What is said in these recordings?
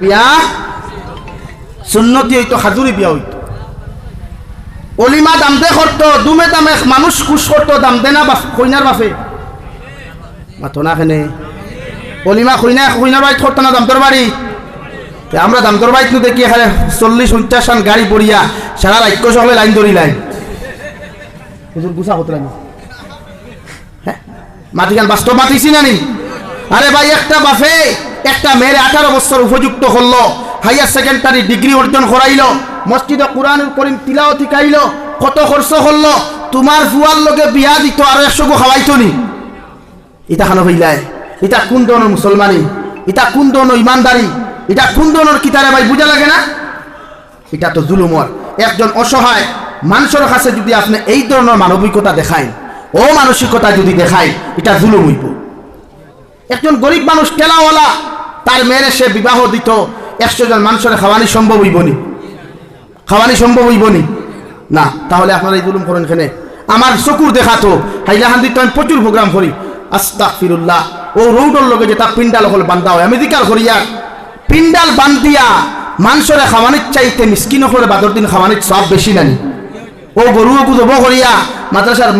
বিয়া? সুন্নতি হইতো, হাজুরি বিয়া হইতো। অলিমা দাম দে করতো দুমে দামে মানুষ খুশ করতো দাম দে না বাপ কইনার বাপে মাতো না খেনে। অলিমা কইনা কইনার বাড়ি করতো না দামদর বাড়ি আমরা দামদর বাড়িত নু দেখি এখানে চল্লিশ, পঞ্চাশ খান গাড়ি পড়িয়া সারা রাজ্য সকলে লাইন ধরি লাইন। হুজুর গুছা হতো লাগে হ্যাঁ মাটি গান বাস্তব মাতিছি না নি? আরে ভাই, একটা বাফে। একটা মেয়ের আঠারো বছর উপযুক্ত করল হাইয়ার সেকেন্ডারি ডিগ্রি অর্জন করাইলো, মসজিদে কোরআনুল করিম তিলাও শিখাইলো, কত খরচ করল, তোমার ফুয়ার লোকে বিয়া দিত, আর একশো খাওয়াইতো নি। ইটা খানো হইলাই ইটা কোন ধরনের মুসলমানি? ইটা কোন ধরনের ইমানদারি? এটা কোন ধরনের কিতারে ভাই, বুঝা লাগে না? এটা তো জুলুমর। একজন অসহায় মানুষের কাছে যদি আপনি এই ধরনের মানবিকতা দেখায় ও মানসিকতা যদি দেখায়, এটা জুলুম হইব। একজন গরিব মানুষ টেলাওয়ালা তার মেয়েরে সে বিবাহ দিত, একশো জন মানুষের খাওয়ানি সম্ভব হইবনি। খাওয়ানি সম্ভব হইবনি। না, তাহলে আপনারা এই জুলুম করেন এখানে আমার চকুর দেখাতো হাইলাহান্দিত আমি প্রচুর প্রোগ্রাম করি। আস্তাক ফিরুল্লাহ ও রৌডর লগে যেটা পিন্ডাল হল বান্ধা হয়। আমি দিকার করিয়া পিন্ডাল বান্ধিয়া মানুষের খাওয়ানির চাইতে মিসকিন হলে বাদর দিন খাওয়ানির সব বেশি নানি। ও গরুও গুজব করিয়া মাদ্রাসার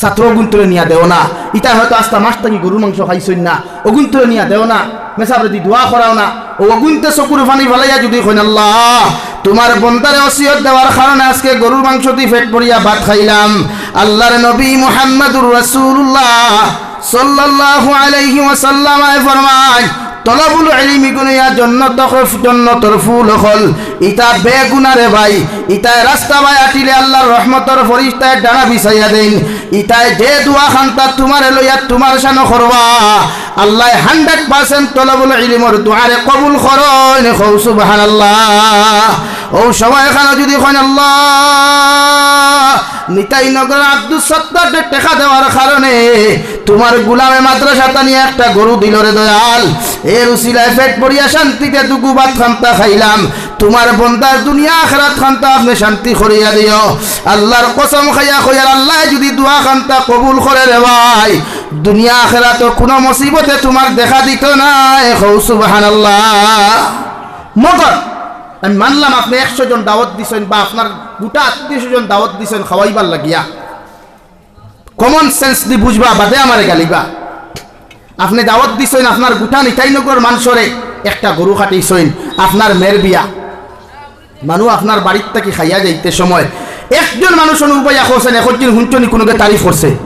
ছাত্র গুণ তুলে নিয়া দেও না। ইটা হয়তো আস্তা মাস থাকি গরুর মাংস খাইছই না। অগুন তুলে নিয়া দেও না। মেসাব যদি দোয়া করাও না, ও অগুনতে চকুর পানি ফেলাইয়া যদি কইন আল্লাহ তোমার বন্দারে অসিয়ত দেওয়ার কারণে আজকে গরুর মাংস দিয়ে ফেট পড়িয়া ভাত খাইলাম। আল্লাহর নবী মুহাম্মদুর রাসূলুল্লাহ সাল্লাল্লাহু আলাইহি ওয়াসাল্লাম ফরমায় তলবুল এলিমি গুনিয়া জন্নত জন্নতর ফুল হল। ইতা বেগুনারে ভাই, ইতায় রাস্তা ভাই আটিলে আল্লাহর রহমতর ফরিস্তায় ডানা বিছাইয়া দেন। ইতায় যে দুয়া খান্তা তোমার লইয়া তোমার সান করবা। আল্লাহ হান্ড্রেড পার্সেন্ট তলাবুল এলিমর দুয়ারে কবুল করন। খৌ সুবহানাল্লাহ। ও সময় এখানে যদি আল্লাহ, নিতাই নগর আব্দুল সত্তর টেকা দেওয়ার কারণে তোমার গুলামে মাদ্রাসা নিয়ে একটা গরু দিল রে দয়াল। এর উসিলায় পেট পড়িয়া শান্তিতে দুগু ভাত খাইলাম। তোমার বন্দার দুনিয়া আখরাত খান্তা আপনি শান্তি করিয়া দিও। আল্লাহর কসম খাইয়া কইয়ার আল্লাহ যদি দুয়া খান্তা কবুল করে রে ভাই, দুনিয়া আখরাত কোনো মুসিবতে তোমার দেখা দিত না হৌ সুবহানাল্লাহ। মগর আমি মানলাম আপনি একশো জন দাওয়াত দিছেন বা আপনার গোটা আত্মীয় জন দাওয়াত দিছেন, খাওয়াইবার লাগিয়া। কমন সেন্স দি বুঝবা, বাদে আমারে গালিবা। আপনি দাওয়াত দিছেন, আপনার গোটা নিতাইনগর মানুষরে একটা গরু কাটিছেন আপনার মেয়ের বিয়া। মানুষ আপনার বাড়ির থেকে খাইয়া যাইতে সময়। একজন মানুষ অনুপায়া করছেন একজন হুঞ্চনি কোনোকে তারিফ করছে।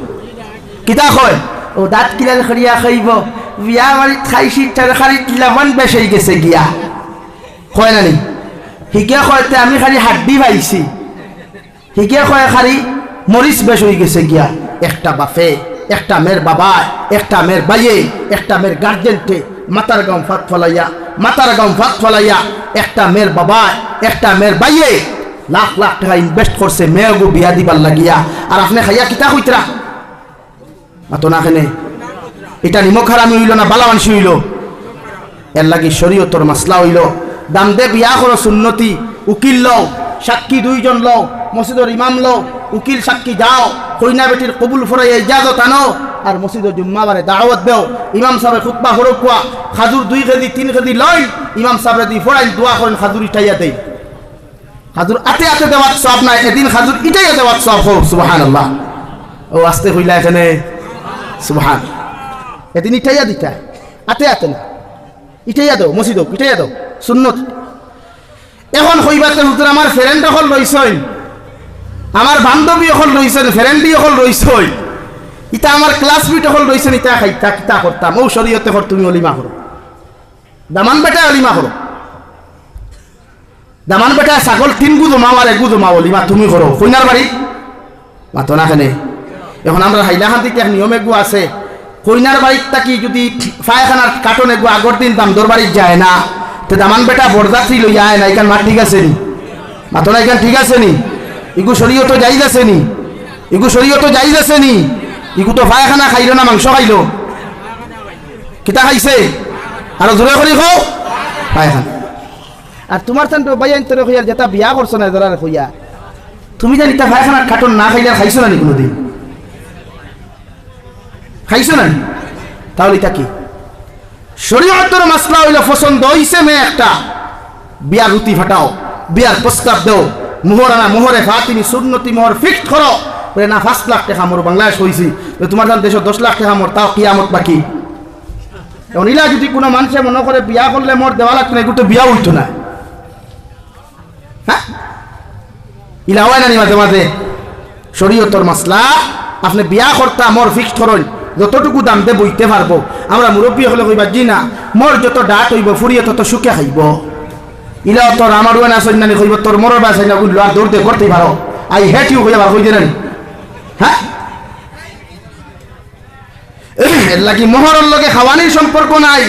কিতা কয়? ও দাঁত কিলাল খরিয়া খাইব, বিয়া বাড়িত খাইছি তরকারিত লবণ বেশ হয়ে গেছে গিয়া। কয় না নি? শিকে কয়তে আমি খালি হাড্ডি পাইছি শিকে কয় খালি মরিচ বেশ হয়ে গেছে গিয়া। একটা বাপে, একটা মেয়ের বাবা, একটা মেয়ের বাইয়ে, একটা মেয়ের গার্জেনটে মাতার গাম ফাত ফলাইয়া মাতার গাম ফাত ফলাইয়া, একটা মেয়ের বাবা, একটা মেয়ের বাইয়ে লাখ লাখ টাকা ইনভেস্ট করছে মেয়েগো বিয়া দিবার লাগিয়া। আর আপনি খাইয়া কিতা কইতরা মাতো না কেনে? এটা নিমখ হারামি হইল না বালা মানসি হইল। এর লাগি শরীয়তর মাসলা হইল। দাম দে বিয়া করো সুন্নতি, উকিল লও, সাক্ষী দুইজন লও, মসজিদর ইমাম লও, উকিল সাক্ষী যাও, কইনা বেটির কবুল ফরাই ইজাজত আনো, আর মসজিদর জুম্মাবারে দাওয়াত দেও। ইমাম সাহেব খুতবা হরকুয়া খাজুর দুই কেজি তিন কেজি লই, ইমাম সাহেব দি ফরাই দোয়া করেন, খাজুর ইটাইয়া দেই। খাজুর আতে আতে দেওয়ার সব নাই, এদিন খাজুর ইটাইয়া দেওয়ার সব হোক সুবাহান আল্লাহ ও, আসতে হইলা এখানে। সুবাহান। এদিন ইটাইয়া দিতা, আতে আতে না। ইটাইয়া দাও, মসজিদ ইটাইয়া দাও। সুন্নত। এখন কইবাতে হুজুর, আমার ফ্রেন্ড এখন রইছই আমার বান্ধবী এখন রইছেন ফ্রেন্ডি এখন রইছই ইটা আমার ক্লাসমেট এখন রইছেন ইটা খাইতা কিতা করতাম। ও শরীয়তে কর, তুমি অলিমা করো। দামান বেটা অলিমা করো। দামান বেটা ছাগল তিন গু জমাও আর এগু জমাও অলিমা, তুমি করো। কইনার বাড়ি মাতো না খানে এখন আমরা হাইলাহান্তিতে এক নিয়ম এগু আছে। কইনার বাড়ির থাকি যদি পায়খানার কাটন এগু আগর দিন দাম বাড়ির যায় না তো দামান বেটা বরযাত্রী লই আয় না এখান মাঠ ঠিক আছে নি? মাতো না এখান ঠিক আছে নি? ইগু শরীয় তো যাই আছে নি? ইগু শরীয় তো যাই আছে নি? ইগু তো পায়খানা খাইল না মাংস খাইল। কিতা খাইছে? আর জোরে করি খাও পায়খানা। আর তোমার চান তো বাইয়ান তোরে কইয়ার যেটা বিয়া করছ না যারা কইয়া তুমি জানি তা পায়খানার কাটন না খাইলে খাইছো না নি কোনোদিন? খাইছো না তাহলে এটা কি? শরীয়তর মাসলা হইলে পছন্দ হইছে মেয়ে একটা। বিয়ার রুটি ফাটাও, বিয়ার প্রস্তাব দেও। মোহর আনা মোহরে ফাতিনি সুন্নতি মোহর ফিক্সড করো। বলে, না, পাঁচ লাখ টাকা মোর বাংলাদেশ হয়েছি তোমার যান দেশ দশ লাখ টাকা মোর, তাও কিয়ামত বাকি? এখন ইলা যদি কোনো মানুষে মনে করে বিয়া করলে মোর দেওয়া লাগতো না, এগুলো বিয়া হইতো না। হ্যাঁ? ইলা হয় না মাঝে মাঝে? শরীয়তর মাসলা, আপনি বিয়া করতা, মোর ফিক্সড করুন। যতটুকু দাম দে বইতে পারব। আমরা মুরব্বী হলে কইবা জি না মোর যত ডাট হইব ফুরিয়ে তত সুখে খাইব। ইলা তোর আমার ওয়ান ওয়ানা সৈন্যানি কইব তোর মরর বা সৈন্যগুলো আর দৌড়তে করতেই পারো আই হেট ইউ কইবা কই দেন হ্যাঁ এর লাগি মোহরের লগে খাওয়ানির সম্পর্ক নাই।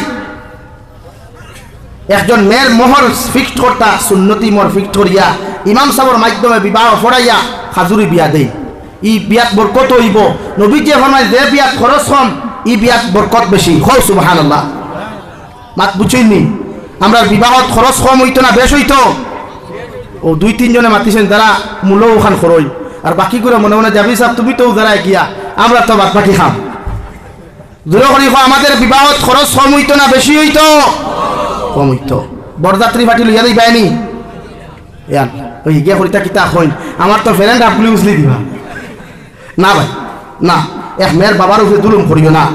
একজন মেয়ের মোহর ফিক্সড করতা সুন্নতি মোহর ফিক্সড করিয়া ইমাম সাহর মাধ্যমে বিবাহ ফড়াইয়া হাজুরি বিয়া দেই। ই বিয়াত বরকত হইব। নবী যে ফরমায় যে বিয়াত খরচ কম। ই বিয়াত বরকত বেশি। হও সুবাহান আল্লাহ মাত বুঝইনি আমরা বিবাহত খরচ কম হইতো না বেশ হইতো। ও দুই তিনজনে মাতিছেন তারা মূল্য ওখান খরই আর বাকি করে মনে মনে যাবি সাহেব তুমি তো দাঁড়ায় গিয়া আমরা তো বাদ বাকি খাম। দূরে করি কো, আমাদের বিবাহত খরচ কম হইতো না বেশি হইতো? কম হইতো। বরযাত্রী পাটি লইয়া দিই বাইনি ইয়ান ওই গিয়া করিতা কিতা হইন আমার তো ফ্রেন্ড আপনি উছলি দিবা। না ভাই, না। এক মেয়ের বাবার উপরে দুলুম করিও না।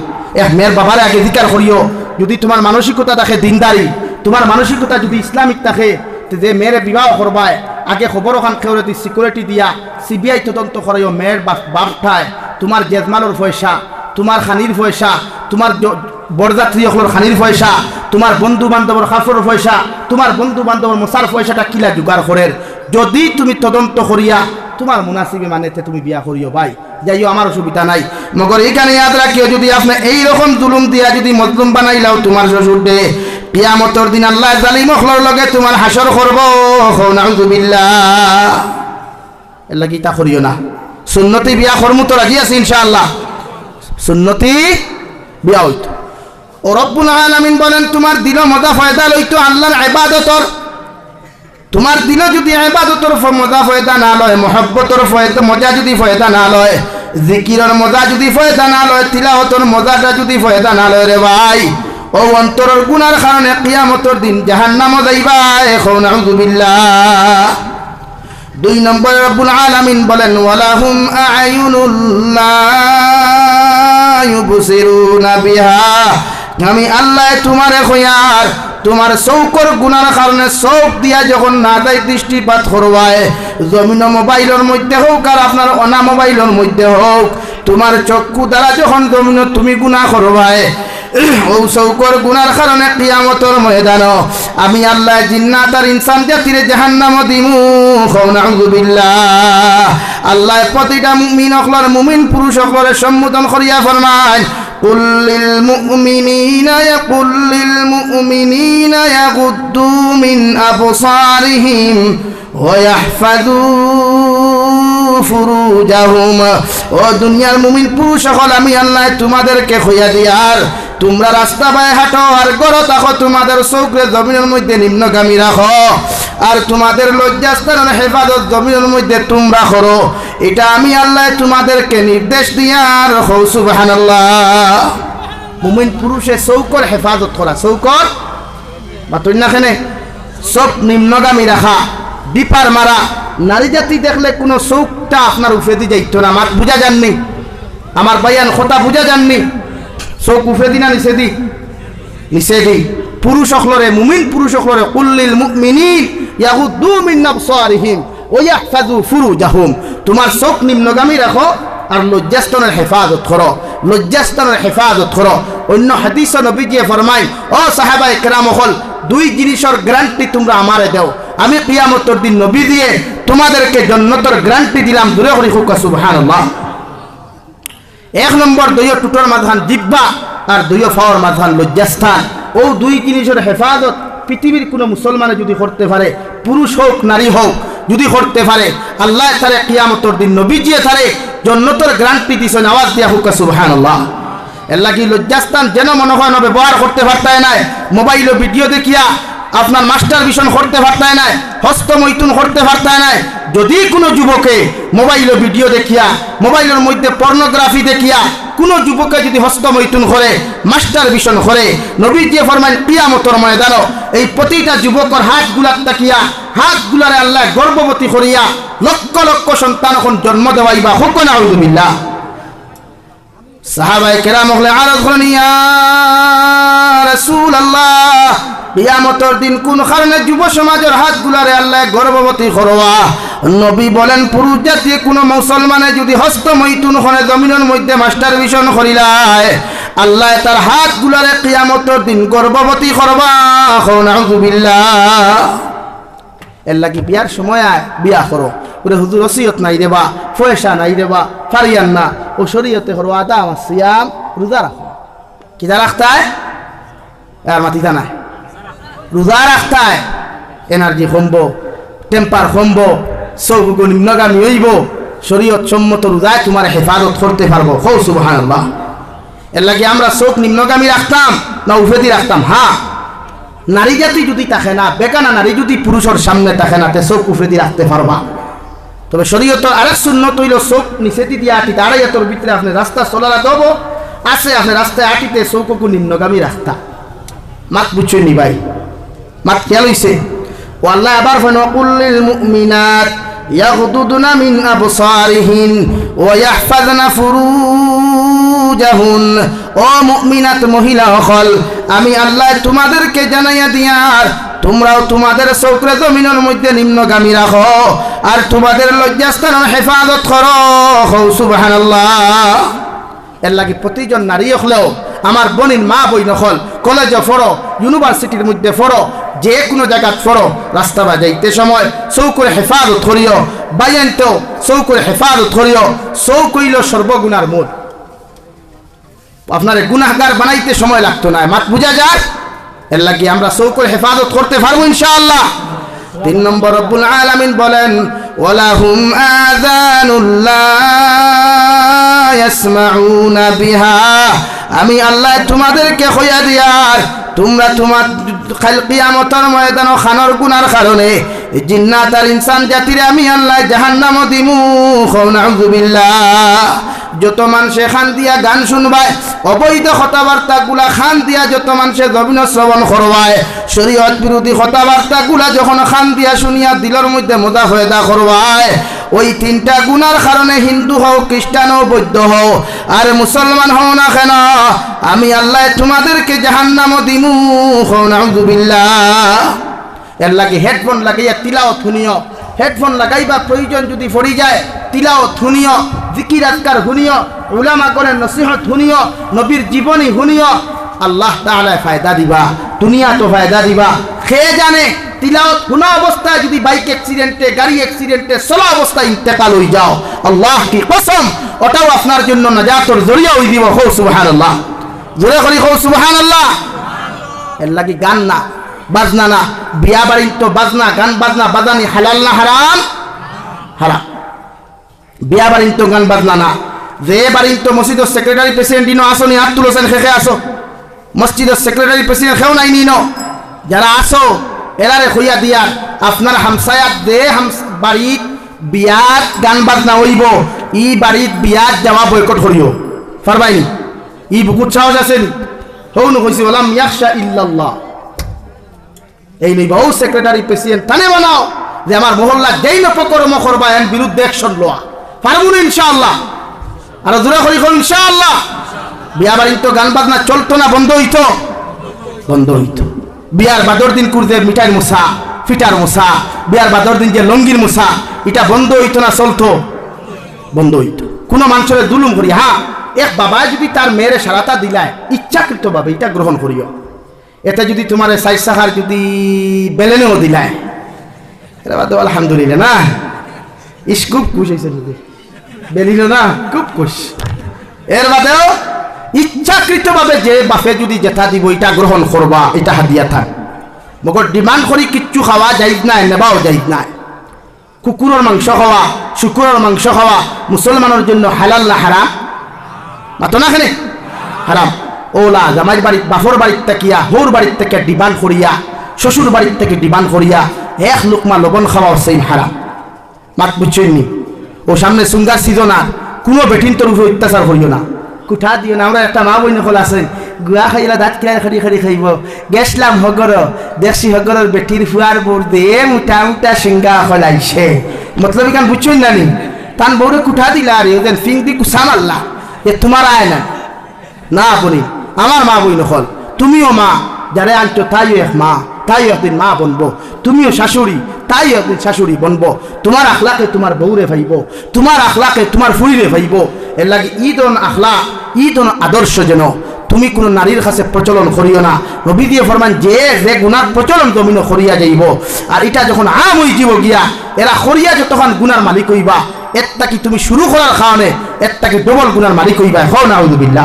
এক মেয়ের বাবার আগে অধিকার করিও। যদি তোমার মানসিকতা থাকে দিনদারি, তোমার মানসিকতা যদি ইসলামিক থাকে যে মেয়ের বিবাহ করবায়, আগে খবর ওখান খেউরতি সিকিউরিটি দিয়া সিবিআই তদন্ত করাইও মেয়ের বাপ বাপঠায়। তোমার জেজমালোর পয়সা, তোমার খানির পয়সা, তোমার বরযাত্রী সকলের খানির পয়সা, তোমার বন্ধু বান্ধবর খাফর পয়সা, তোমার বন্ধু বান্ধবর মশার পয়সাটা কিলা জোগাড় করের। যদি তুমি তদন্ত করিয়া তোমার মুনাসিবে মানেতে তুমি বিয়া করিও ভাই। যাইও, আমার অসুবিধা নাই। মগর এখানে ইয়াদ রাখিও, যদি আপনি এই রকম জুলুম দিয়া যদি মজলুম বানাইলাও তোমার শ্বশুর দে, কিয়ামতর দিন আল্লাহ জালিম অখলর লগে তোমার হাসর করব। নাউজুবিল্লাহ এর লাগি তা করিও না। সুন্নতি বিয়া কর্ম তো রাজি আছে ইনশাআল্লাহ। সুন্নতি বিয়া হইতো। ও রব্বুল আলামিন বলেন, তোমার দিল মজা, ফয়দা লইতো আল্লাহর ইবাদতর তোমার দিল যদি ইবাদতর ফ- মজা ফয়দা না লয়, মহব্বতর মজা যদি ফয়দা না লয়, জিকিরর মজা যদি ফয়দা না লয়, তিলাওয়াতর মজাটা যদি ফয়দা না লয় রে ভাই। ও অন্তরের গুনার কারণে কিয়ামতর দিন জাহান্নাম যাইবা, এখন নাউযুবিল্লাহ দুই নম্বরে রব্বুল আলামিন বলেন, ওয়ালাহুম আয়ুনুল্লাহ বিহা। আমি আল্লাহ তোমারে খয়ার তোমার চৌকর গুনার কারণে চৌক দিয়া যখন না দেয় দৃষ্টিপাত করবায় জমিন মোবাইলের মধ্যে হোক আর আপনার অনা মোবাইলের মধ্যে হোক তোমার চক্ষু দ্বারা যখন জমিন তুমি গুণা করবায় ও চৌকর গুনার কারণে কিয়ামতর ময়দান। আমি আল্লাহ জিন্নাত আর ইনসান জাতিরে জাহান্নাম দিমু। আল্লাহ প্রতিটা মুমিন অকলর মুমিন পুরুষ অকলরে সম্বোধন করিয়া ফরমান قل للمؤمنين يقول للمؤمنين يغضوا من أبصارهم ويحفظوا ফুরুজাহুম ও দুনিয়ার মুমিন পুরুষ সকল আমি আল্লাহ তোমাদেরকে খইয়া দিয়ার তোমরা রাস্তা পায়ে হাঁটো আর গড় তাকো তোমাদের চৌকরে জমিনের মধ্যে নিম্নগামী রাখো। আর তোমাদের লজ্জাস্থানের হেফাজত জমিনের মধ্যে তোমরা করো। এটা আমি আল্লাহ তোমাদেরকে নির্দেশ দিয়ার হৌ সুবহানাল্লাহ। মুমিন পুরুষে চৌকর হেফাজত করা চৌকর বা তন্যাখানে সব নিম্নগামী রাখা, ডিপার মারা। নারী জাতি দেখলে কোনো চৌকটা আপনার উফেদি যাইতো না। আমার বুঝা যাননি? আমার বাইয়ান কথা বুঝা যাননি? চৌক উফেদি না নিষেধি নিষেধি পুরুষ অখলরে মুমিন পুরুষ অখলরে কুল্লিল মুমিনিন ইয়াগুদ্দু মিন নাবসারিহিম ওয়া ইয়াহফাজু ফুরুজাহুম। তোমার চোখ নিম্নগামী রাখো আর লজ্জাস্থানের হেফাজত করো লজ্জাস্থানের হেফাজত করো। অন্য হাদিস নবীজিয়ে ফরমাই ও সাহাবা একরাম হল দুই জিনিসের গ্যারান্টি তোমরা আমারে দেও। আমি কিয়ামতর দিন নবী দিয়ে তোমাদেরকে জন্নতর গ্যারান্টি দিলাম। দূরে করি হুকা সুবহানাল্লাহ। এক নম্বর দৈয় টুটোর মাধান জিব্বা আর দৈয় ফাওয়ার মাধান লজ্জাস্থান। ও দুই জিনিসের হেফাজত। পৃথিবীর কোনো মুসলমানে যদি করতে পারে, পুরুষ হোক, নারী হোক, যদি করতে পারে, আল্লাহ তারে কিয়ামতর দিন নবীজিয়ে তারে জন্নতর গ্রান্টি দিছেন আওয়াজ দিয়া হুকা সুবহানাল্লাহ। এর কি লজ্জাস্থান যেন মনে হয় না ব্যবহার করতে পারতায় নাই। মোবাইল ও ভিডিও দেখিয়া আপনার মাস্টার ভিশন করতে পারতায় নাই। হস্তমৈথুন করতে পারতায় নাই। যদি কোনো যুবকে মোবাইল ও ভিডিও দেখিয়া, মোবাইলের মধ্যে পর্নোগ্রাফি দেখিয়া, কোনো যুবকে যদি হস্তমৈথুন করে, মাস্টার বিশন করে নবী যে ফরমান কিয়ামতর ময়দান এই প্রতিটা যুবকর হাতগুলার তাকিয়া হাতগুলারে আল্লাহ গর্ভবতী করিয়া, লক্ষ লক্ষ সন্তান এখন জন্ম দেওয়াইবা হোক না আউদুবিল্লাহ সাহাবাই কেরাম হলে আরও করেন ইয়া রাসূলুল্লাহ। কিয়ামতের দিন কোন কারণে যুব সমাজের হাতগুলারে আল্লাহ গর্ভবতী করোয়া নবী বলেন, পুরুষ জাতীয় কোনো মুসলমানে যদি হস্ত মৈতুন করে জমিনের মধ্যে মাস্টার মিশন করিলায়, আল্লাহ তার হাতগুলারে কিয়ামতের দিন গর্ভবতী করবা। এর লাগি বিয়ার সময় আয়, বিয়া করো। ওরে হুজুর, ওসিয়ত নাই দেবা পয়সা নাই দেবা ফারিয়ান না। ও শরীয়তে করো আদা, আমার সিয়াম, রোজা রাখো। কিদা রাখতায়? আর মাতিতা নাই। রোজা রাখতায় এনার্জি কমব টেম্পার কমব সৌগুলো নিম্নগামী হইব, শরীয়ত সম্মত রোজায় তোমার হেফাজত করতে পারব। হৌ সুবহানাল্লাহ। এর লাগে আমরা চোখ নিম্নগামী রাখতাম না উফেদি রাখতাম? হ্যাঁ নারী জাতি যদি থাকে না, বেকানা নারী যদি পুরুষের সামনে থাকে না, তে চোখ উফেদি রাখতে পারবা। তবে শরীয়ত আরেক শূন্য তৈল চোখ নিচেতি দিয়ে আটি আটিতে আড়াইয়াতর ভিতরে আপনি রাস্তা চলারা দেবো আছে আপনি রাস্তায় আটিতে চৌককু নিম্নগামী রাস্তা মাত বুঝছই নি ভাই? মাত খেয়াল হইছে ও আল্লাহ আবার ফেন কুল্লিল মুমিনাত يغضضن من أبصارهن ويحفظن ফুরুজাহুন ও মুমিনাত মহিলা হল আমি আল্লাহ তোমাদেরকে জানাইয়া দিয়ার তোমরাও তোমাদের চৌকরে জমিনের মধ্যে নিম্নগামী রাখো আর তোমাদের লজ্জাস্থান হেফাজত করো হৌ সুবহানাল্লাহ এর লাগে প্রতিজন নারী হলেও আমার বোনিন মা বই নকল কলেজে ফড়ো ইউনিভার্সিটির মধ্যে ফড়ো যে কোনো জায়গাত ফড়ো রাস্তা বা যাইতে সময় চৌকরে হেফাজত করিও বাইয়ান্ত চৌকরে হেফাজত করিও চৌকইল সর্বগুণার মূল। আপনার গুনাহগার বানাইতে সময় লাগতো না, মাত বুঝা যায়? এর লাগে আমরা চৌকরে হেফাজত করতে পারব ইনশাআল্লাহ। তিন নম্বর রব্বুল আলামিন বলেন, ওয়ালাহুম আযানুল্লাহ ইয়াসমাউনা বিহা। আমি আল্লাহ তোমাদেরকে হইয়া দিয়ার তোমরা তোমার কিয়ামতের ময়দান খানোর গুনার কারণে জিন্নাত আর ইনসান জাতিরে আমি আল্লাহ জাহান্নাম দিমু। নাউযুবিল্লাহ যত মানুষে খান দিয়া গান শুনবায়, অবৈধ কথাবার্তা গুলা খান দিয়া যত মানুষে জবিন শ্রবণ করবায়, শরীয়ত বিরোধী কথাবার্তা গুলা যখন খান দিয়া শুনিয়া দিলের মধ্যে মজা ফয়দা করবায়, ওই তিনটা গুনার কারণে হিন্দু হও, খ্রিস্টান হও, বৌদ্ধ হও, আর মুসলমান হও না কেন? আমি আল্লাহ তোমাদেরকে জাহান্নাম দিমু। হও নাউযুবিল্লাহ এর লাগে হেডফোন লাগাইয়া তিলাও থুনিও। হেডফোন লাগাইবা প্রয়োজন যদি পড়ি যায়, তিলাও থুনিও। জিকির আজকার হুনিও উলামা করে নসিহত হুনিও নবীর জীবনী হুনিও আল্লাহ তাআলা ফায়দা দিবা দুনিয়া তো ফায়দা দিবা। খেয়ে জানে তিলাওত কোন অবস্থায় যদি বাইক অ্যাক্সিডেন্টে গাড়ি অ্যাক্সিডেন্টে চলা অবস্থায় ইন্তেকাল হয়ে যাও। আল্লাহ কি কসম, ওটাও আপনার জন্য নাজাতর জড়িয়া হয়ে দিব। হো সুবহানাল্লাহ। জোরে করি হো সুবহানাল্লাহ। এর লাগি গান না। বাজনা না, বিয়া বাড়ির তো বাজনা, গান বাজনা বাজানি হালাল না হারাম? হারাম। বিয়া বাড়ির তো গান বাজনা না। যে বাড়ির তো মসজিদের সেক্রেটারি প্রেসিডেন্ট ইনো আসো নি হাত তুলেছেন খেখে আসো। মসজিদের সেক্রেটারি প্রেসিডেন্ট খেও নাই নিনো যারা আসো, এরারে হইয়া দিয়া, আপনার হামসায়াত দে, হামস বাড়িত বিয়াত গান বাজনা হইব। ই বাড়িত বিয়াত যাওয়া বয়কট করিও। পারবাইনি ই বুকুর সাহস আছেন হৌন কইছি বললাম ইয়াকশা ইল্লাল্লাহ। এই লইবা ও সেক্রেটারি প্রেসিডেন্ট তানে বানাও যে আমার মহল্লা যেই নপকর্ম করবা এর বিরুদ্ধে অ্যাকশন লওয়া না ইনশাআল্লাহ। আর জোরে করি ইনশাআল্লাহ। বিয়া বাড়ির তো গান বাজনা চলতো না, বন্ধ হইতো। বন্ধ হইতো। বিয়ার বাদর দিন কুরদে মিঠাইর মুসা ফিটার মুসা বিয়ার বাদর দিন যে লঙ্গির মুসা এটা বন্ধ হইতো না, চলতো। বন্ধ হইতো। কোনো মানুষের দুলুম করি হ্যাঁ এক বাবা যদি তার মেয়ের সারাতা দিলায়, ইচ্ছাকৃতভাবে এটা গ্রহণ করিও। এতে যদি তোমার সাইজ সাহার যদি বেলেনেও দিলায়। এটা বাদ আলহামদুলিল্লাহ, না? ইস, খুব খুশ হয়েছে যদি বেলিল না? খুব খুশ। এর বাদেও ইচ্ছাকৃতভাবে যে বাপে যদি জেঠা দিব, এটা গ্রহণ করবা, এটা হাদিয়া থাক। মগর ডিমান্ড করি কিচ্ছু খাওয়া যাইজ নাই, নেবাও যাইজ নাই। কুকুরের মাংস খাওয়া শুকুরের মাংস খাওয়া মুসলমানের জন্য হালাল না হারাম? মাতো না হারাম। ওলা জামাই বাড়ির বাফর বাড়ির থেকে হোর বাড়ির থেকে ডিমান্ড করিয়া, শ্বশুর বাড়ির থেকে ডিমান্ড করিয়া এক লোকমা লবণ খাওয়া সেই হারাম। মাত বুঝছেননি ও সামনে সুঙ্গার সিজন আর কোনো বেঠিন তোর উপরে অত্যাচার করিও না। কুঠা দিও না, আমরা একটা মা বই নকল আছেন। গুয়া খাইলা দাঁত কিলাই খাড়ি খাড়ি খাইব। গেছলাম হগর দেখছি হগরের বেটির ফুয়ার বোর দে মুটা মুটা সিঙ্গা খলাইছে মতলব ইখান বুঝছই না নি? তান বউরে কুঠা দিলা আরে ওদের ফিং দি কুসা মারলা এ তোমার আয় না না আপনি। আমার মা বই নকল তুমিও মা, যারে আনছো তাইও এক মা তাই একদিন মা বনবো। তুমিও শাশুড়ি তাই একদিন শাশুড়ি বনবো। তোমার আখলাকে তোমার বউরে ভাইব, তোমার আখলাকে তোমার ফুরিরে ভাইব। এর লাগে ঈদ আখলা ঈদ আদর্শ যেন। তুমি কোনো নারীর কাছে প্রচলন করিও না। নবী দিয়ে ফরমান, যে যে গুণার প্রচলন জমিন করিয়া যাইব। আর এটা যখন আম যাব গিয়া, এরা করিয়া যতক্ষণ গুনার মালিক হইবা। এরটা কি তুমি শুরু করার কারণে এরটাকে ডবল গুনার মালিক হইবা? হও না উদুবিল্লা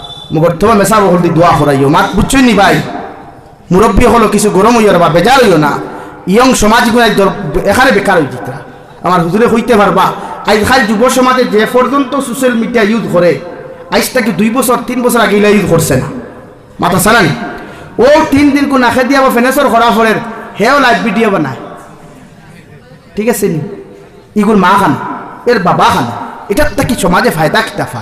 মগর তোমার মেশাব হল দি দোয়া করাইও মাত বুঝছই নি ভাই? মুরব্বী হলো কিছু গরম হইয়ার বা বেজার হইও না। ইয়ং সমাজ গুণাই এখানে বেকার হয়ে যেত আমার হুজুরে হইতে পারবা আজকাল যুব সমাজে যে পর্যন্ত সোশ্যাল মিডিয়া ইউজ করে আজ তাকে দুই বছর তিন বছর আগে ইউজ করছে না। মাথা সারানি ও তিন দিন কো নাখে দিয়া ফেনেসর করা ফলের হেও লাইভ ভিডিও বানায়। ঠিক আছে নি? ইগুর মা খান এর বাবা খান এটার তাকে সমাজে ফায়দা কিতাফা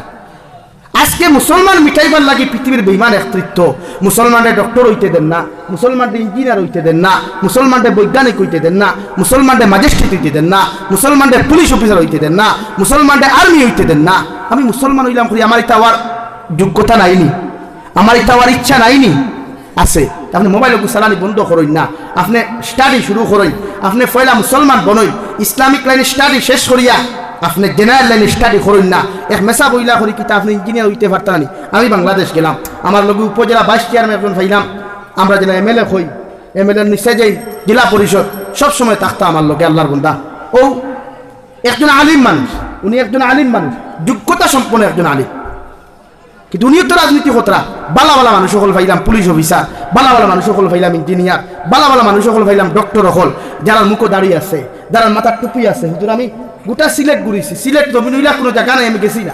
আজকে মুসলমান মিঠাইবার লাগে পৃথিবীর বেইমান একতৃত্ব মুসলমানদের ডক্টর হইতে দেন না মুসলমানদের ইঞ্জিনিয়ার হইতে দেন না মুসলমানদের বৈজ্ঞানিক হইতে দেন না মুসলমানদের ম্যাজিস্ট্রেট হইতে দেন না মুসলমানদের পুলিশ অফিসার হইতে দেন না মুসলমানদের আর্মি হইতে দেন না। আমি মুসলমান হইলাম করি, আমার এটা হওয়ার যোগ্যতা নাইনি, আমার এটা হওয়ার ইচ্ছা নাইনি। আছে, আপনি মোবাইল সালানি বন্ধ করুন না, আপনি স্টাডি শুরু করুন, আপনি পয়লা মুসলমান বনই, ইসলামিক লাইনে স্টাডি শেষ করিয়া আপনি জেনারেল লাইনে স্টাডি করুন না। এক মেসা বইলা করি কিতা আপনি ইঞ্জিনিয়ার হইতে পারতানি আমি বাংলাদেশ গেলাম। আমার লগে উপজেলা ভাইস চেয়ারম্যান একজন পাইলাম। আমরা জেলা এম এল এ হই। এম এল যাই, জেলা পরিষদ, সব সময় থাকতো আমার লোকে আল্লাহর বন্ধা ও, একজন আলিম মানুষ। উনি একজন আলিম মানুষ। যোগ্যতা সম্পন্ন একজন আলিম। কিন্তু উনিও তো রাজনীতি কতরা? বালা বালা মানুষ সকল পাইলাম পুলিশ অফিসার বালা বালা মানুষ সকল পাইলাম ইঞ্জিনিয়ার বালা বালা মানুষ সকল পাইলাম ডক্টর হল যারা মুখো দাঁড়িয়ে আছে যারা মাথার টুপি আছে। হুজুর, আমি গোটা সিলেট ঘুরেছি। সিলেট জমিন হইলা কোনো জায়গা নাই, আমি গেছি না।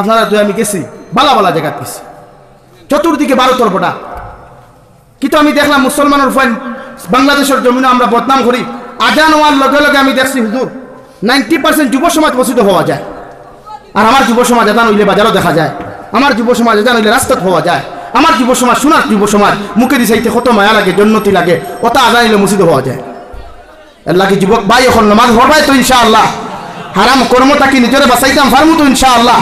আপনারা তো আমি গেছি, বালা বালা জায়গা গেছি। চতুর্দিকে বারো তরফটা কিন্তু আমি দেখলাম মুসলমানের ফাইন, বাংলাদেশের জমিনে আমরা বদনাম করি। আজান হওয়ার লগে লগে আমি দেখছি, হুজুর, নাইনটি পার্সেন্ট যুব সমাজ বসিত হওয়া যায়। আর আমার যুব সমাজ এদান হইলে বাজারও দেখা যায়। আমার যুব সমাজ এদান হইলে রাস্তাত হওয়া যায়। আমার যুব সমাজ, সোনার যুব সমাজ, মুখে দিছাইতে কত মায়া লাগে, জন্নতি লাগে ওটা আদান হইলে মসজিদ হওয়া যায়। লাগে যুবক ভাই এখন নমাজ পড়বাই তো ইনশাআল্লাহ। হারাম কর্মটা কি নিজের বাঁচাইতাম পারব তো ইনশাআল্লাহ।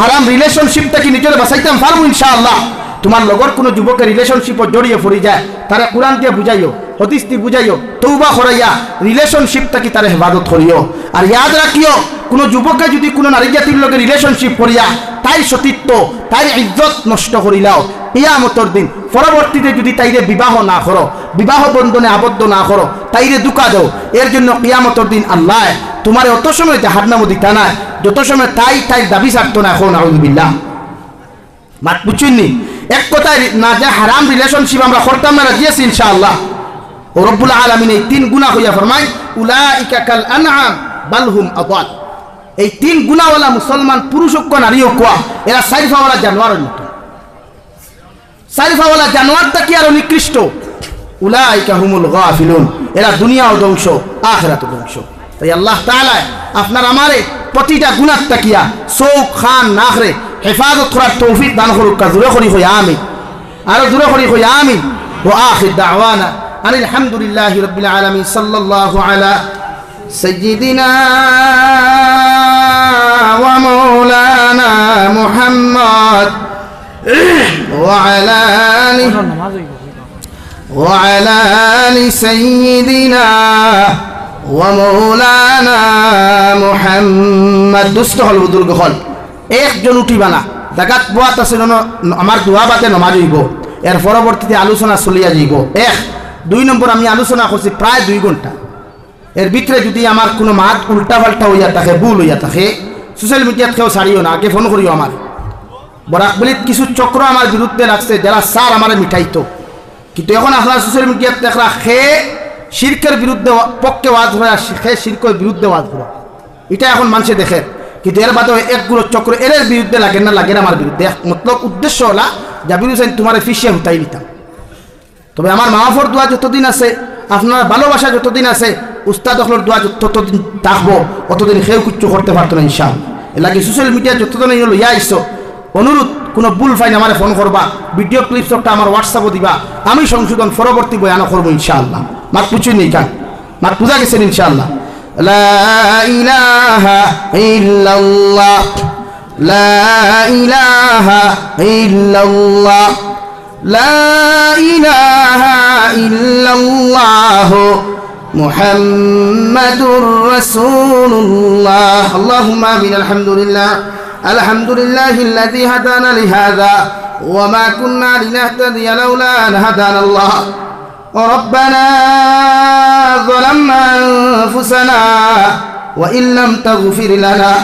হারাম রিলেশনশিপটা কি নিজের বাঁচাইতাম পারব ইনশাআল্লাহ। তোমার লগর কোনো যুবকের রিলেশনশিপত জড়িয়ে পড়ি যায়, তারা কোরআন দিয়ে বুঝাইও, হদিস দিয়ে বুঝাইও তৌবা করাইয়া রিলেশনশিপটা কি তারা হেফাজত করিও। আর ইয়াদ রাখিও, কোনো যুবকে যদি কোনো নারী জাতির লগে রিলেশনশিপ করিয়া তাই সতীত্ব, তাই ইজ্জত নষ্ট করিলাও ইয়ামতর দিন পরবর্তীতে যদি তাইরে বিবাহ না করো বিবাহ বন্ধনে আবদ্ধ না করো তাইরে দুকা দাও। এর জন্য কিয়ামতর দিন আল্লাহ তোমার অত সময় জাহান্নামও দিতা না যত সময় তাই তাই দাবি ছাড়তো না এখন আউজবিল্লাহ মাত বুঝছেননি এক কথায় না যে হারাম রিলেশনশিপ আমরা করতাম না রাজিয়েছি ইনশাআল্লাহ। ও রব্বুল আলমিন এই তিন গুণা হইয়া ফরমাই উলাইকা কাল আনআম বালহুম আদাল। এই তিন গুণাওয়ালা মুসলমান, পুরুষ হোক নারী হোক এরা সাইফাওয়ালা জানোয়ারের মতো। সাইফাওয়ালা জানোয়ারটা কি আরও নিকৃষ্ট? উলাইকা হুমুল গাফিলুন। ধ্বংস ধ্বংস। তাই আল্লাহ আপনার আমারে প্রতিটা গুণার তাকিয়া খান, নাখরে হেফাজত করার তৌফিক দান করুক। দূরে করি হই আমি আরও দূরে করি হই আমি ও আখির দাওয়ানা আন আলহামদুলিল্লাহি রাব্বিল আলা وعلى آله وعلى آل سيدنا ومولانا محمد দুষ্ট হল বুদুর্গ হল একজন উঠিবা না জাগাত বোয়াত আছে আমার দোয়া বাতে নমাজ হইব এর পরবর্তীতে আলোচনা চলিয়া যাইব এক দুই নম্বর আমি আলোচনা করছি প্রায় দুই ঘন্টা এর ভিতরে যদি আমার কোনো মাত উল্টা পাল্টা হইয়া থাকে ভুল হইয়া থাকে সোশ্যাল মিডিয়াত কেউ ছাড়িও না আগে ফোন করিও আমার বরাকবলিত কিছু চক্র আমার বিরুদ্ধে লাগছে যারা সার আমার মিঠাইতো। কিন্তু এখন আপনার সোশ্যাল মিডিয়াতে দেখা খে শির্কের বিরুদ্ধে পক্ষে ওয়াজ করে আর খে শির্কের বিরুদ্ধে ওয়াজ করে এটা এখন মানুষে দেখে। কিন্তু এর বাদে একগুলো চক্র এর বিরুদ্ধে লাগে না লাগে না আমার বিরুদ্ধে মতলব উদ্দেশ্য হলা জাবির হুসেন তোমার ফিসিয়ে হুতাই নিতাম তবে আমার মাহফর দোয়া যতদিন আছে আপনার ভালোবাসা যতদিন আছে, উস্তাদ অখলর দোয়া ততদিন থাকব, অতদিন সেও কিচ্ছু করতে পারতো না ইনশাল এ লাগে সোশ্যাল মিডিয়া যতদিন হলো ইয়া ইস অনুরোধ কোনো ভুল ফাইন আমার ফোন করবা ভিডিও ক্লিপস একটা আমার হোয়াটসঅ্যাপও দিবা আমি সংশোধন পরবর্তী বয়ানও করবো ইনশাআল্লাহ মাত পুছুই নেই কান মাত পূজা গেছেন ইনশাআল্লাহ লা ইলাহা ইল্লাল্লাহ লা ইলাহা ইল্লাল্লাহ لا إله إلا الله محمد رسول الله اللهم آمين الحمد لله الحمد لله الذي هدانا لهذا وما كنا لنهتدي لولا أن هدانا الله. ربنا ظلمنا أنفسنا وإن لم تغفر لنا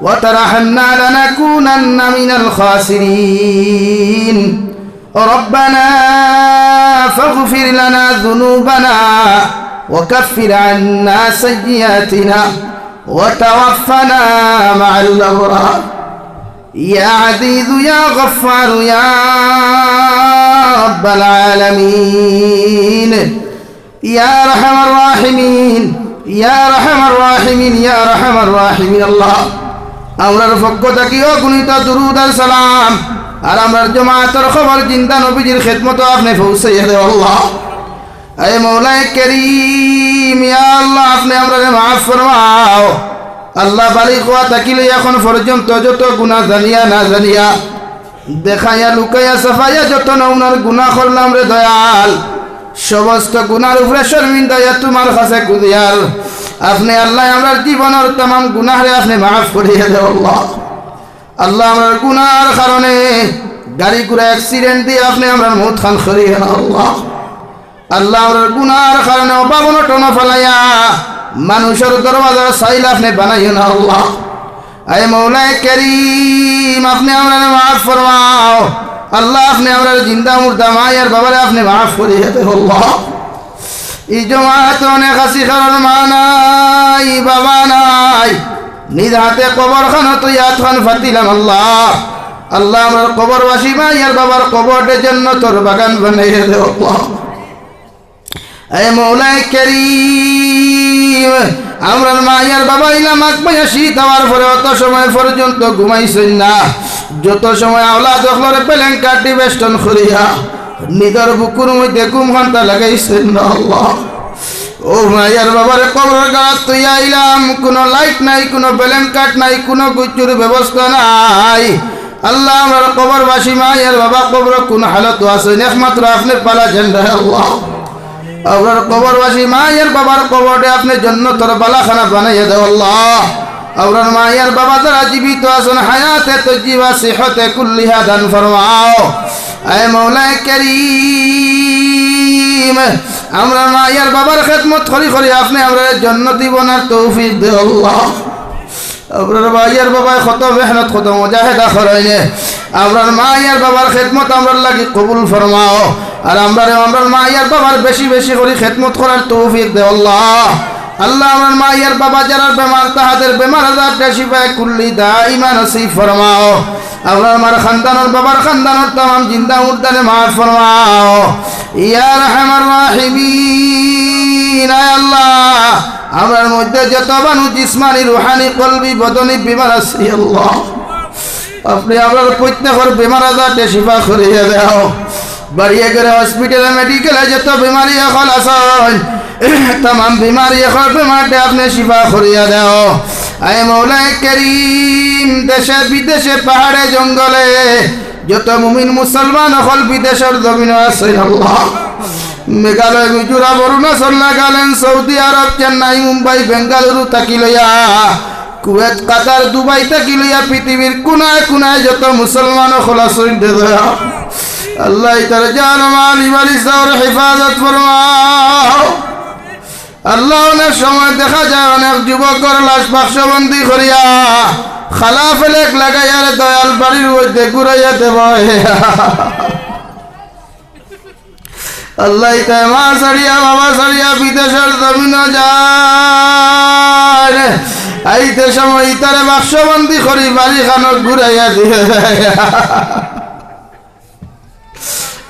وترحمنا لنكونن من الخاسرين. ربنا فاغفر لنا ذنوبنا وكفر عنا سيئاتنا. وتوفنا مع الأبرار يا عزيز يا غفار يا رب العالمين يا رحم الراحمين يا رحم الراحمين يا رحم الراحمين الله আমরার পক্ষ থাকি অগুণিত দুরুদ আর সালাম আর আমরার জমাতের খবর চিন্তা নবীজির খেদমত আপনি পৌঁছাইয়া দেব আল্লাহ আরে মৌলায় করিম আল্লাহ, আপনি আমরা মাফ ফরমাও। আল্লাহ বাড়ি কোয়া থাকিলে এখন পর্যন্ত যত গুণা জানিয়া না জানিয়া, দেখাইয়া, লুকাইয়া, সাফাইয়া যত নৌনার গুণা করলাম রে দয়াল, সমস্ত গুনার উপরে শর্মিন্দাইয়া তোমার কাছে কুদিয়ার আপনি আল্লাহ আমার জীবনের তাম গুনাহরে আপনি মাফ করিয়ে দেব আল্লাহ। আমার গুনার কারণে গাড়ি ঘুরে অ্যাক্সিডেন্ট দিয়ে আপনি আমার মুখ খান আল্লাহ। আল্লাহ আমার গুনার কারণে অভাবন টন ফেলাইয়া মানুষের দরবাজার সাইল আপনি বানাইও না আল্লাহ। আয় মৌলায় করিম, আপনি আমরা মাফ ফরমাও। আল্লাহ আপনি আমরা জিন্দা, মুর্দা, মায়ের বাবারে আপনি মাফ করিয়ে আল্লাহ। এই জমাত অনেক আসি কারণ মা নাই, বাবা নাই। নিজ হাতে কবর খান তুই হাত খান ফাতিলাম আল্লাহ। আল্লাহ আমার কবরবাসী মা ইয়ার বাবার কবরের জন্য তোর বাগান বানিয়ে দেব আল্লাহ। এ মৌলাই করিম আমরা মায়ের বাবা ইলাম আকবাইয়া শীত হওয়ার পরে অত সময় পর্যন্ত ঘুমাইছেন না। যত সময় আওলা দখলরে পেলেন কাটি বেষ্টন করিয়া নিজের বুকুর মধ্যে ঘুম ঘণ্টা লাগাইছেন না আল্লাহ। ও মায়ের বাবার কবর গাছ তুই আইলাম কোনো লাইট নাই, কোনো বেলেন কাট নাই, কোনো গুচুর ব্যবস্থা নাই। আল্লাহ আমার কবরবাসী মায়ের বাবা কবর কোন হালত আছে একমাত্র আপনার পালা ঝেন্ডা আল্লাহ। আপনার কবরবাসী মায়ের বাবার কবরটে আপনি জন্য তোর বালাখানা বানাইয়া আল্লাহ। আপনার মায়ের বাবা যারা জীবিত আছেন, হায়াতে তো জীবা সিহতে কুল্লিহা দান ফরমাও। আয় মৌলায় করিম আমরা মায়ের বাবার খেদমত করি করি আপনি আমরা জন্য দিব না তৌফিক দে আপনার মায়ের বাবায় কত মেহনত, কত মজাহেদা করাইনে। আপনার মায়ের বাবার খেদমত আমরা লাগি কবুল ফরমাও। আর আমরা আমরা মায়ের বাবার বেশি বেশি করে খেদমত করার তৌফিক দে, আল্লাহ। আল্লাহ আমার মায়ের বাবা যারা বেমার, তাহাদের বেমার আজার বেশি পায়, কুল্লি দা ইমান নসিব ফরমাও। আপনার আমার খানদানোর বাবার খানদানোর তাম জিন্দা মুর্দানে মার ফরমাও। ইয়া রহমান রাহিমিন, আয় আল্লাহ। আমার মধ্যে যত মানুষ জিসমানি, রুহানি, কলবি, বদনি, বিমার আছে, আল্লাহ। আপনি আপনার প্রত্যেকের বেমার আজারটা শিফা করিয়ে দাও। বাড়িয়ে গেলে হসপিটালে মেডিকেলে যত, বেমারি এখন আসন তাম বিমারি এখন বেমারটা আপনি শিফা করিয়া দাও। আয় মৌলাই করিম, দেশে বিদেশে পাহাড়ে, জঙ্গলে যত মুমিন মুসলমান হল, বিদেশের জমিন আছে মেঘালয়, মিজোরাম, অরুণাচল, নাগাল্যান্ড, সৌদি আরব, চেন্নাই, মুম্বাই, বেঙ্গালুরু তাকি লইয়া, কুয়েত, কাতার, দুবাই তাকি লইয়া পৃথিবীর কোনায় কোনায় যত মুসলমান সইতে দয়া। আল্লাহ তার জান মাল ইমালি সাউর হেফাজত ফরমাও। আল্লাহ অনেক সময় দেখা যায় অনেক যুবকর লাশ বাক্সবন্দি করিয়া খালা ফেলেক লাগাইয়ার দয়াল বাড়ির মধ্যে ঘুরাইয়া দেব আল্লাহ তাই মা সারিয়া বাবা সারিয়া বিদেশের জমিন যায়। আইতে সময় ইতারে বাক্সবন্দি করি বাড়ি খানক ঘুরাইয়া দিয়ে।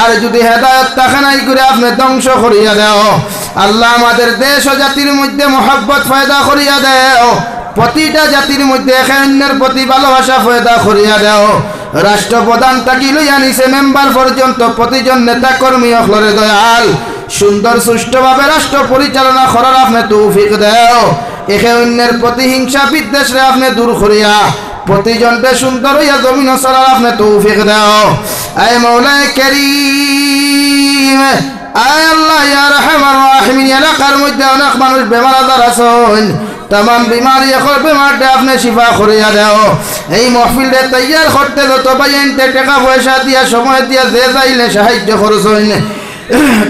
আর যদি হেদায়ত থাকে নাই করে আপনি ধ্বংস করিয়া দেও, আল্লাহ আমাদের দেশ ও জাতির মধ্যে মহব্বত ফায়দা করিয়া দেও, প্রতিটা জাতির মধ্যে একে অন্যের প্রতি ভালোবাসা ফয়দা করিয়া দেও। রাষ্ট্রপ্রধান তাকি লইয়া নিছে? মেম্বার পর্যন্ত প্রতিজন নেতা কর্মী অখলরে দয়াল। সুন্দর সুষ্ঠুভাবে রাষ্ট্র পরিচালনা করার আপনি তৌফিক দেও। একে অন্যের প্রতিহিংসা বিদ্বেষরে আপনি দূর করিয়া প্রতিজনকে সুন্দর হইয়া জমিন সরার আপনি তৌফিক দাও। আয় মৌলায় করিম, আয় আল্লাহ, ইয়া রহমান রাহিমিন এলাকার মধ্যে অনেক মানুষ বেমার আজার আছেন। তাম বিমারি এখন বেমারটা আপনি শিফা করিয়া দাও। এই মহফিলটা তৈয়ার করতে যত বাইনতে টাকা পয়সা দিয়া, সময় দিয়া যে যাইলে সাহায্য করছেন।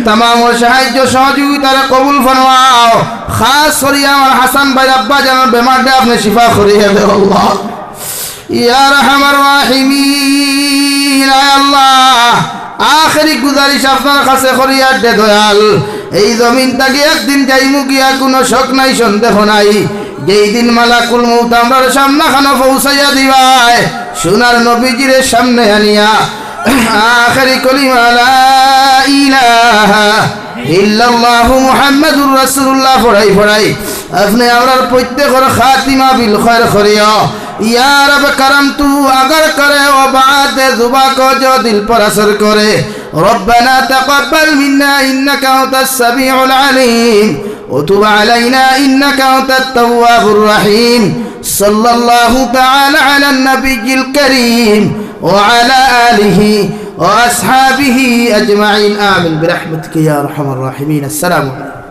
তাম সাহায্য সহযোগিতারে কবুল ফরমাও। খাস করিয়া আমার হাসান ভাই আব্বা যেন বেমারটা আপনি শিফা করিয়া দেও আল্লাহ। আখেরি গুজারিশ আপনার কাছে করিয়া দে দয়াল। এই জমিন তাকে একদিন যাইমু গিয়া কোনো শখ নাই, সন্দেহ নাই। যেই দিন মালাকুল মৌত আমরার সামনা খানো পৌঁছাইয়া দিবাই সোনার নবীজির সামনে আনিয়া, আখেরি কলিমা লা ইলাহা ইল্লাল্লাহু মুহাম্মাদুর রাসূলুল্লাহ আপনি আমরার প্রত্যেকের খাতিমা বিল খৈর করিয়া यार अब करम तू अगर करे ओ बात जुबा को जो दिल पर असर करे ربنا تقبل منا إنك أنت السميع العليم وتب علينا إنك أنت التواب الرحيم صلى الله تعالى على النبي الكريم وعلى آله وأصحابه أجمعين آمين برحمتك يا أرحم الراحمين السلام عليكم